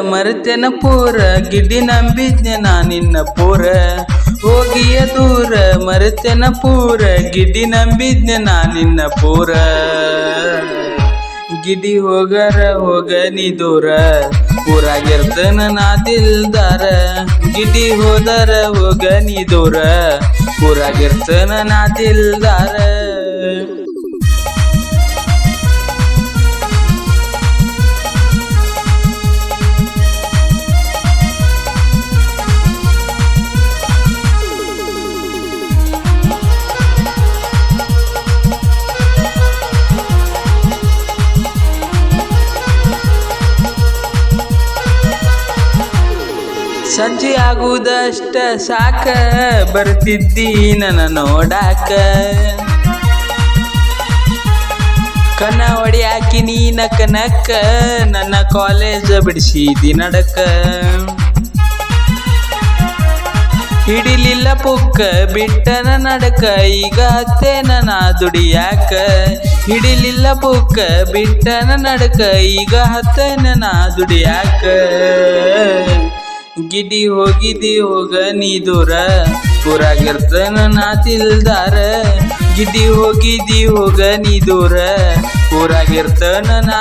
ಮರೆತೆನ ಪೂರ ಗಿಡಿ ನಂಬಿದ್ನೆ ನಾ ನಿನ್ನ ಪೂರ. ಹೋಗಿಯ ದೂರ, ಮರೆತೆನ ಪೂರ ಗಿಡಿ ನಂಬಿದ್ನೆ ನಾನಿನ್ನ ಪೂರ. ಗಿಡಿ ಹೋಗರ ಹೋಗ ನೀ ದೂರ. ಊರಾಗಿರ್ತನ ನಾ ದಿಲ್ದಾರ. ಗಿಡಿ ಹೋದರ ಹೋಗ ನೀ ದೂರ. ಊರಾಗಿರ್ತನ ನಾ ದಿಲ್ದಾರ. ಸಂಜೆ ಆಗುವುದಷ್ಟ ಸಾಕ. ಬರ್ತಿದ್ದಿ ನನ್ನ ನೋಡಾಕ. ಕನ್ನ ಹೊಡಿಯಾಕಿ ನೀ ನಕ್ಕ ನಕ್ಕ ನನ್ನ ಕಾಲೇಜ್ ಬಿಡಿಸಿದಿ ನಡಕ. ಹಿಡಿಲಿಲ್ಲ ಪುಕ್ಕ, ಬಿಟ್ಟನ ನಡಕ. ಈಗ ಹತ್ತೇನ ದುಡಿಯಾಕ. ಹಿಡಿಲಿಲ್ಲ ಪುಕ್ಕ, ಬಿಟ್ಟನ ನಡಕ. ಈಗ ಹತ್ತೇನ ದುಡಿಯಾಕ. ಗಿಡಿ ಹೋಗಿದಿ ಹೋಗ ನೀ ದೂರ. ಊರಾಗಿರ್ತನ ನಾ ತಿಳ್ದಾರ ಗಿಡಿ ಹೋಗಿದಿ ಹೋಗ ನೀ ದೂರ. ಊರಾಗಿರ್ತನ ನಾ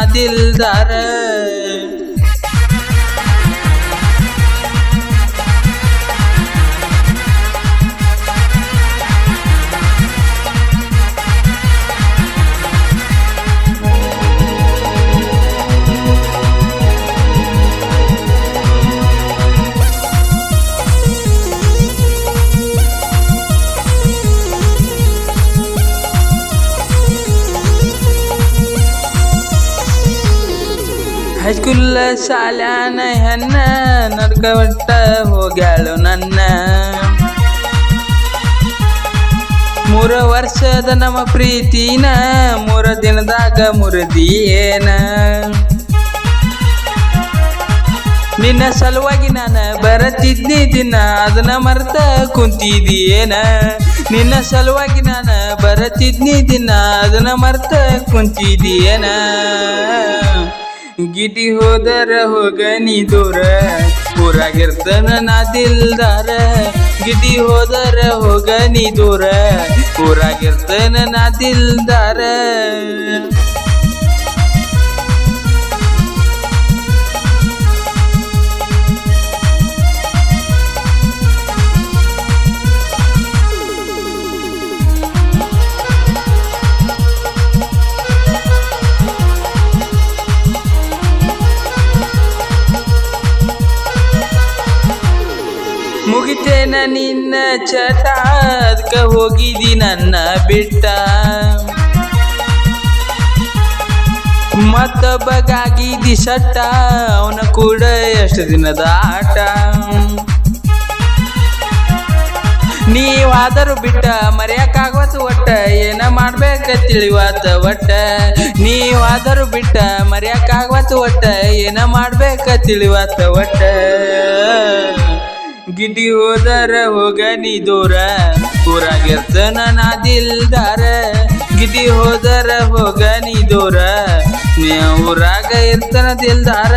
ಹೈಸ್ಕೂಲ್ ಶಾಲ್ಯಾನ ಹೆಣ್ಣ, ನಡ್ಕ ಒಟ್ಟ ಹೋಗ್ಯಾಳು ನನ್ನ. ಮೂರ ವರ್ಷದ ನಮ್ಮ ಪ್ರೀತಿನ, ಮೂರ ದಿನದಾಗ ಮುರಿದಿಯೇನ ನಿನ್ನ ಸಲುವಾಗಿ ನಾನು ಬರತಿದ್ನಿ ದಿನ, ಅದನ್ನ ಮರ್ತ ಕುಂತಿದೀಯೇನ ನಿನ್ನ ಸಲುವಾಗಿ ನಾನು ಬರತಿದ್ನಿ ದಿನ, ಅದನ್ನ ಮರ್ತ ಕುಂತಿದೀಯೇನ ಗಿಟಿ ಹೋದರ ಹೋಗ ನೀ ದೂರ. ಊರಾಗಿರ್ತನ ನಾ ದಿಲ್ದಾರ. ಗಿಟಿ ಹೋದರ ಹೋಗ ನೀ ದೂರ. ಊರಾಗಿರ್ತನ ನಾ ದಿಲ್ದಾರ. ಮುಗಿತೇನ ನಿನ್ನ ಚಟ ಹೋಗಿದಿ ನನ್ನ ಬಿಟ್ಟ. ಮತ್ತೊಬ್ಬಗಾಗಿದಿ ಸಟ್ಟ ಅವನ ಕೂಡ ಎಷ್ಟು ದಿನದ ಆಟ. ನೀವಾದರೂ ಬಿಟ್ಟ ಮರೆಯಕ್ಕಾಗವತ್ತು ಒಟ್ಟ, ಏನ ಮಾಡ್ಬೇಕ ತಿಳಿವಾತ ಒಟ್ಟ. ನೀವಾದರೂ ಬಿಟ್ಟ ಮರೆಯಕ್ಕಾಗವತ್ತು ಒಟ್ಟ, ಏನ ಮಾಡ್ಬೇಕ ತಿಳಿವಾತ ಒಟ್ಟ. ಗಿಡಿ ಹೋದರ ಹೋಗನಿ ದೂರ. ಊರಾಗಿರ್ತನ ನಾ ದಿಲ್ದಾರ ಗಿಡಿ ಹೋದರ ಹೋಗ ನೀ ದೂರ ಊರಾಗ ಇರ್ತನ ದಿಲ್ದಾರ